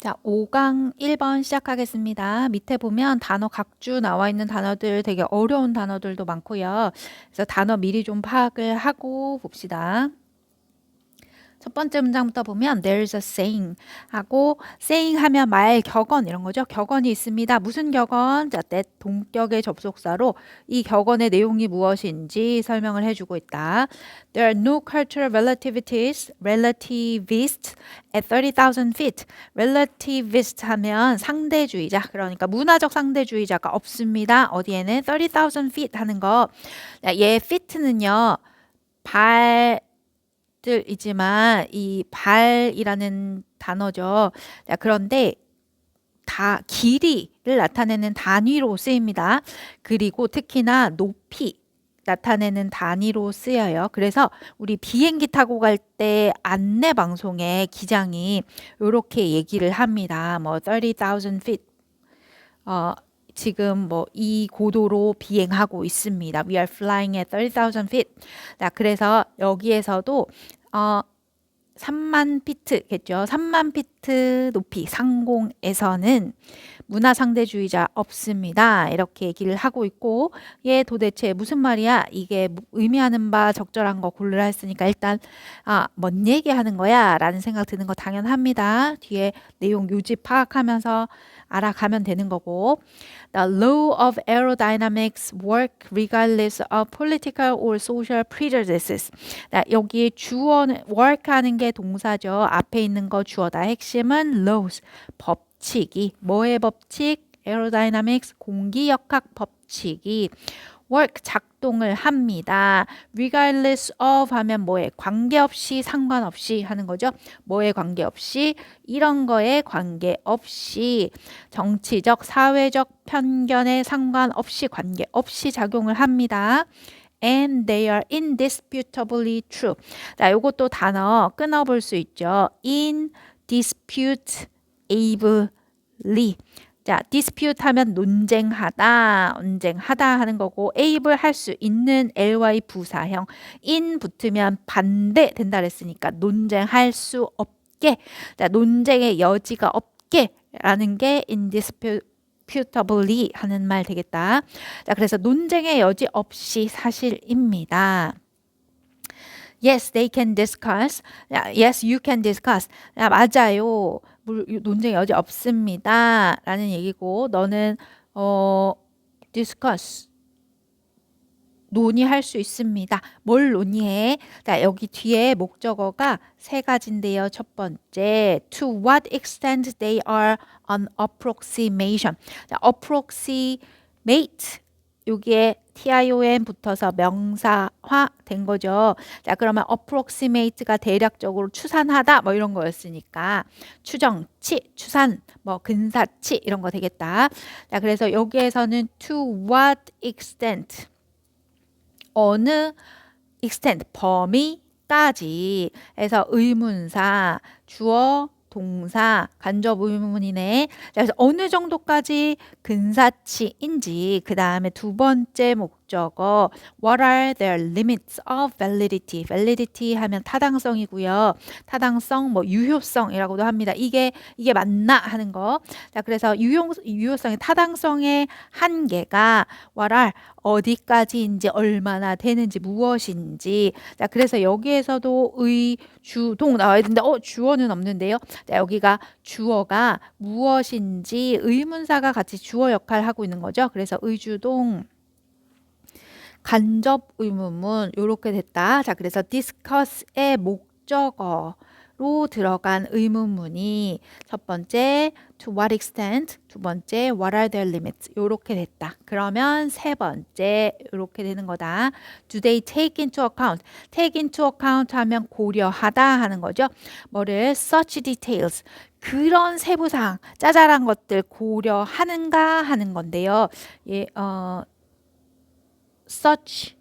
자, 5강 1번 시작하겠습니다. 밑에 보면 단어 각주 나와 있는 단어들 되게 어려운 단어들도 많고요. 그래서 단어 미리 좀 파악을 하고 봅시다. 첫 번째 문장부터 보면 there's a saying 하고 saying 하면 말 격언 이런 거죠. 격언이 있습니다. 무슨 격언? 자, that 동격의 접속사로 이 격언의 내용이 무엇인지 설명을 해주고 있다. There are no cultural relativities, relativists at 30,000 feet. relativist 하면 상대주의자. 그러니까 문화적 상대주의자가 없습니다. 어디에는 30,000 feet 하는 거. 얘 fit는요. 발 들이지만 이 발이라는 단어죠. 자, 그런데 다 길이를 나타내는 단위로 쓰입니다. 그리고 특히나 높이 나타내는 단위로 쓰여요. 그래서 우리 비행기 타고 갈 때 안내 방송에 기장이 이렇게 얘기를 합니다. 뭐 30,000 feet 어 지금 뭐 이 고도로 비행하고 있습니다. We are flying at 30,000 feet. 자, 그래서 여기에서도 어 3만 피트겠죠. 3만 피트 높이 상공에서는 문화 상대주의자 없습니다. 이렇게 얘기를 하고 있고 얘 도대체 무슨 말이야? 이게 의미하는 바 적절한 거 고르라 했으니까 일단 아, 뭔 얘기하는 거야? 라는 생각 드는 거 당연합니다. 뒤에 내용 요집 파악하면서 알아가면 되는 거고 The law of aerodynamics work regardless of political or social prejudices. 여기 주어는 work 하는 게 동사죠. 앞에 있는 거 주어다. 핵심 은 laws, 법칙이. 뭐의 법칙? aerodynamics, 공기역학 법칙이 work 작동을 합니다. regardless of 하면 뭐에 관계없이 상관없이 하는 거죠. 뭐에 관계없이 이런 거에 관계없이 정치적 사회적 편견에 상관없이 관계없이 작용을 합니다. and they are indisputably true. 자, 요것도 단어 끊어볼 수 있죠. Indisputably. 자, dispute 하면 논쟁하다, 논쟁하다 하는 거고 able 할 수 있는 ly 부사형 in 붙으면 반대 된다 그랬으니까 논쟁할 수 없게. 자, 논쟁의 여지가 없게 라는 게 indisputably 하는 말 되겠다. 자, 그래서 논쟁의 여지 없이 사실입니다. Yes, they can discuss. Yes, you can discuss. 야, 맞아요. 논쟁의 여지 없습니다. 라는 얘기고 너는 어 discuss 논의할 수 있습니다. 뭘 논의해? 자, 여기 뒤에 목적어가 세 가지인데요. 첫 번째, to what extent they are an approximation. 자, approximate 여기에 TION 붙어서 명사화 된 거죠. 자, 그러면 approximate가 대략적으로 추산하다 뭐 이런 거였으니까 추정치, 추산, 뭐 근사치 이런 거 되겠다. 자, 그래서 여기에서는 to what extent 어느 extent 범위까지 해서 의문사 주어 동사, 간접 의문이네. 그래서 어느 정도까지 근사치인지 그 다음에 두 번째 목 적어 What are their limits of validity? validity 하면 타당성이고요. 타당성, 뭐 유효성이라고도 합니다. 이게 이게 맞나 하는 거. 자, 그래서 유용 유효성의 타당성의 한계가 what are 어디까지인지 얼마나 되는지 무엇인지 자 그래서 여기에서도 의 주동 나와야 되는데 어 주어는 없는데요 자 여기가 주어가 무엇인지 의문사가 같이 주어 역할 하고 있는 거죠 그래서 의주동 간접 의문문 이렇게 됐다 자 그래서 discuss의 목적어 로 들어간 의문문이 첫 번째 to what extent, 두 번째 what are their limits 이렇게 됐다. 그러면 세 번째 이렇게 되는 거다. Do they take into account? take into account 하면 고려하다 하는 거죠. 뭐를 such details 그런 세부사항 짜잘한 것들 고려하는가 하는 건데요. 예, 어, such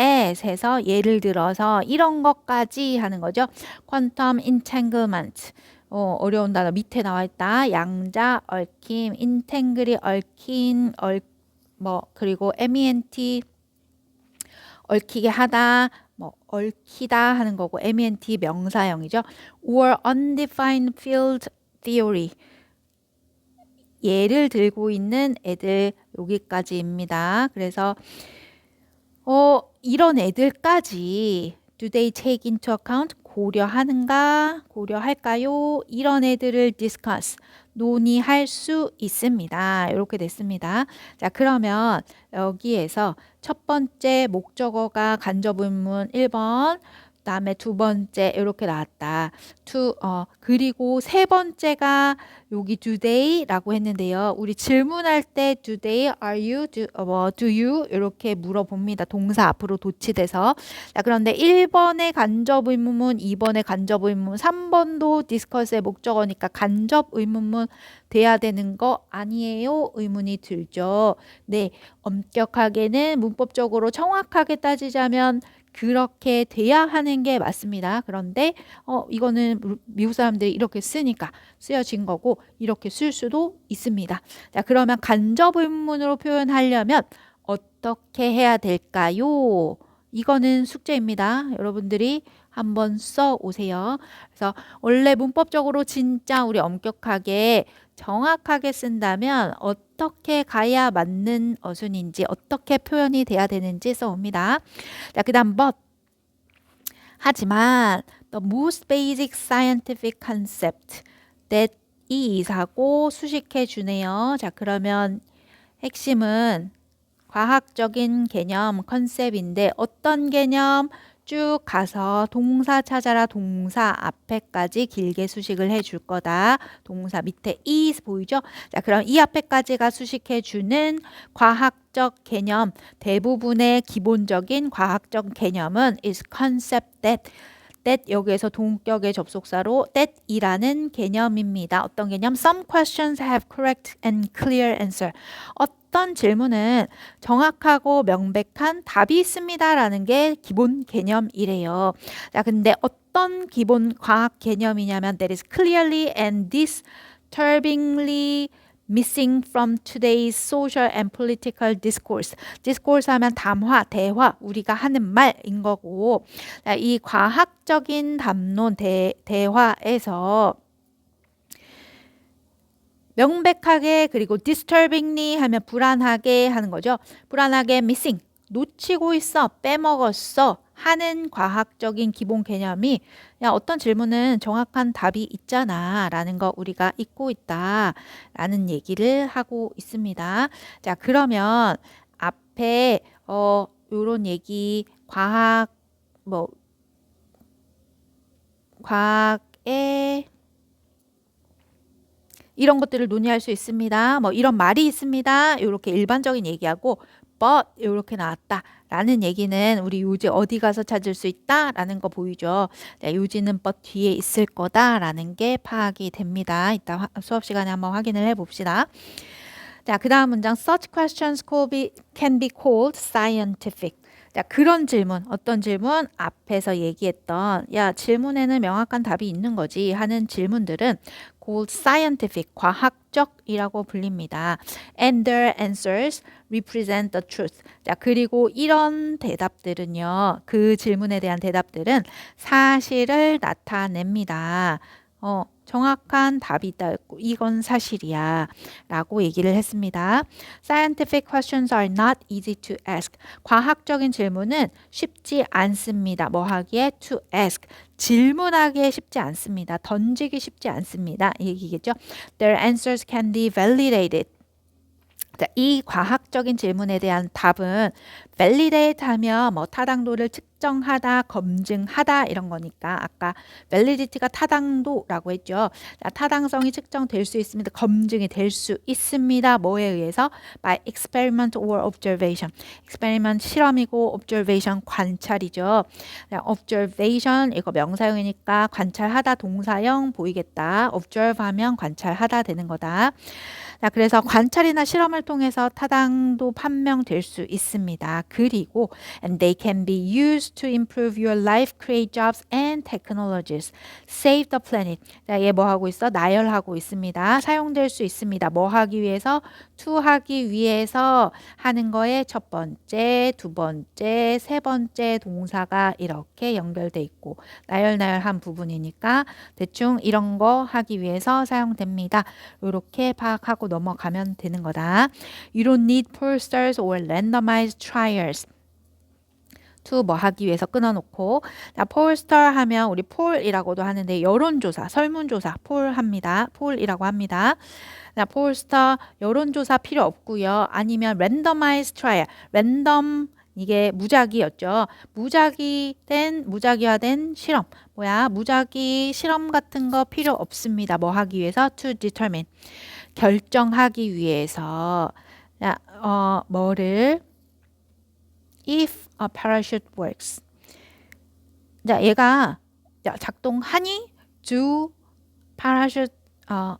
에서 예를 들어서 이런 것까지 하는 거죠. 퀀텀 인탱글먼트. 어, 어려운 단어 밑에 나와 있다. 양자, 얽힘, 인탱글이 얽힌, 얽, 뭐, 그리고 MENT, 얽히게 하다, 뭐, 얽히다 하는 거고, MENT 명사형이죠. or undefined field theory. 예를 들고 있는 애들 여기까지입니다. 그래서 어, 이런 애들까지 do they take into account 고려하는가 고려할까요? 이런 애들을 discuss 논의할 수 있습니다. 이렇게 됐습니다. 자, 그러면 여기에서 첫 번째 목적어가 간접 의문 1번 그다음에 두 번째 이렇게 나왔다. to 어 그리고 세 번째가 여기 do they라고 했는데요. 우리 질문할 때 do they, are you, do, 어, 뭐, do you 이렇게 물어봅니다. 동사 앞으로 도치돼서. 자, 그런데 1번의 간접 의문문, 2번의 간접 의문문, 3번도 디스커스의 목적어니까 간접 의문문 돼야 되는 거 아니에요? 의문이 들죠. 네, 엄격하게는 문법적으로 정확하게 따지자면 그렇게 돼야 하는 게 맞습니다. 그런데 어 이거는 미국 사람들이 이렇게 쓰니까 쓰여진 거고 이렇게 쓸 수도 있습니다. 자, 그러면 간접 의문으로 표현하려면 어떻게 해야 될까요? 이거는 숙제입니다. 여러분들이 한번 써 오세요. 그래서 원래 문법적으로 진짜 우리 엄격하게 정확하게 쓴다면 어떻게 가야 맞는 어순인지 어떻게 표현이 돼야 되는지 써 옵니다. 자, 그 다음 but 하지만 the most basic scientific concept that 이 이사고 수식해 주네요. 자, 그러면 핵심은 과학적인 개념 컨셉인데 어떤 개념? 쭉 가서 동사 찾아라 동사 앞에까지 길게 수식을 해줄 거다. 동사 밑에 이 보이죠? 자, 그럼 이 앞에까지가 수식해 주는 과학적 개념 대부분의 기본적인 과학적 개념은 is concept that that 여기에서 동격의 접속사로 that이라는 개념입니다. 어떤 개념? Some questions have correct and clear answer. 질문은 정확하고 명백한 답이 있습니다라는 게 기본 개념이래요. 자, 근데 어떤 기본 과학 개념이냐면 that is clearly and disturbingly missing from today's social and political discourse. discourse 하면 담화, 대화, 우리가 하는 말인 거고 자, 이 과학적인 담론 대, 대화에서 명백하게 그리고 disturbingly 하면 불안하게 하는 거죠. 불안하게 missing 놓치고 있어 빼먹었어 하는 과학적인 기본 개념이 야 어떤 질문은 정확한 답이 있잖아 라는 거 우리가 잊고 있다 라는 얘기를 하고 있습니다. 자 그러면 앞에 어 요런 얘기 과학 뭐 과학의 이런 것들을 논의할 수 있습니다. 뭐 이런 말이 있습니다. 이렇게 일반적인 얘기하고 but 이렇게 나왔다 라는 얘기는 우리 요지 어디 가서 찾을 수 있다 라는 거 보이죠. 네, 요지는 but 뒤에 있을 거다 라는 게 파악이 됩니다. 이따 수업 시간에 한번 확인을 해 봅시다. 자, 그 다음 문장 such questions can be called scientific. 자, 그런 질문, 어떤 질문? 앞에서 얘기했던, 야, 질문에는 명확한 답이 있는 거지 하는 질문들은 called scientific, 과학적이라고 불립니다. And their answers represent the truth. 자, 그리고 이런 대답들은요, 그 질문에 대한 대답들은 사실을 나타냅니다. 어, 정확한 답이 있다. 이건 사실이야. 라고 얘기를 했습니다. Scientific questions are not easy to ask. 과학적인 질문은 쉽지 않습니다. 뭐 하기에? To ask. 질문하기 쉽지 않습니다. 던지기 쉽지 않습니다. 이 얘기겠죠? Their answers can be validated. 이 과학적인 질문에 대한 답은 validate 하면 뭐 타당도를 측정하다, 검증하다 이런 거니까 아까 validity가 타당도라고 했죠. 자, 타당성이 측정될 수 있습니다. 검증이 될 수 있습니다. 뭐에 의해서? by experiment or observation. experiment 실험이고 observation 관찰이죠. 자, observation 이거 명사형이니까 관찰하다 동사형 보이겠다. observe 하면 관찰하다 되는 거다. 자, 그래서 관찰이나 실험을 통해서 타당도 판명될 수 있습니다. 그리고 and they can be used to improve your life, create jobs and technologies, save the planet. 자, 얘뭐 하고 있어? 나열하고 있습니다. 사용될 수 있습니다. 뭐 하기 위해서? to 하기 위해서 하는 거에 첫 번째, 두 번째, 세 번째 동사가 이렇게 연결돼 있고 나열나열한 부분이니까 대충 이런 거 하기 위해서 사용됩니다. 이렇게 파악하고 넘어가면 되는 거다. You don't need pollsters or randomized trials. 뭐 하기 위해서 끊어놓고 자, 폴스터 하면 우리 폴이라고도 하는데 여론조사, 설문조사 폴 합니다. 폴이라고 합니다. 자, 폴스터 여론조사 필요 없고요. 아니면 랜더마이즈 트라이얼, 랜덤 이게 무작위였죠. 무작위 된 무작위화된 실험. 뭐야? 무작위 실험 같은 거 필요 없습니다. 뭐 하기 위해서 to determine 결정하기 위해서 자, 어, 뭐를 if a parachute works. 자, 얘가 자, 작동하니 do parachute 어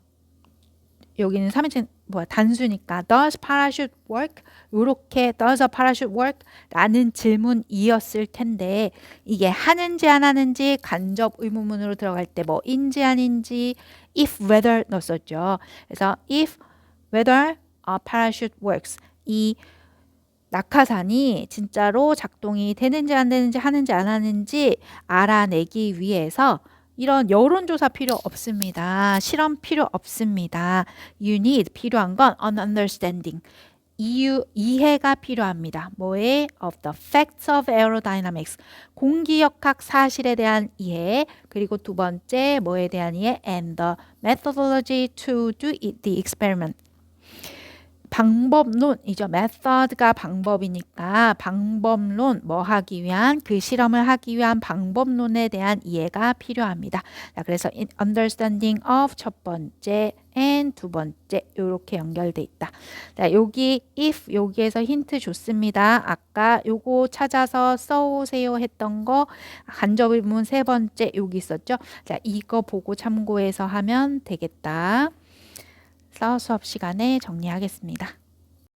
여기는 3인칭 뭐야 단수니까 does parachute work? 요렇게 does a parachute work? 라는 질문이었을 텐데 이게 하는지 안 하는지 간접 의문문으로 들어갈 때 뭐 인지 아닌지 if whether 넣었었죠. 그래서 if whether a parachute works. 이 낙하산이 진짜로 작동이 되는지 안 되는지 하는지 안 하는지 알아내기 위해서 이런 여론조사 필요 없습니다. 실험 필요 없습니다. You need 필요한 건 an understanding. 이유, 이해가 필요합니다. 뭐에? Of the facts of aerodynamics. 공기역학 사실에 대한 이해. 그리고 두 번째, 뭐에 대한 이해? And the methodology to do the experiment. 방법론이죠. method가 방법이니까 방법론 뭐 하기 위한 그 실험을 하기 위한 방법론에 대한 이해가 필요합니다. 자, 그래서 understanding of 첫 번째 and 두 번째 이렇게 연결돼 있다. 자, 여기 if 여기에서 힌트 줬습니다. 아까 요거 찾아서 써오세요 했던 거 간접 의문 세 번째 여기 있었죠. 자, 이거 보고 참고해서 하면 되겠다. 수업 시간에 정리하겠습니다.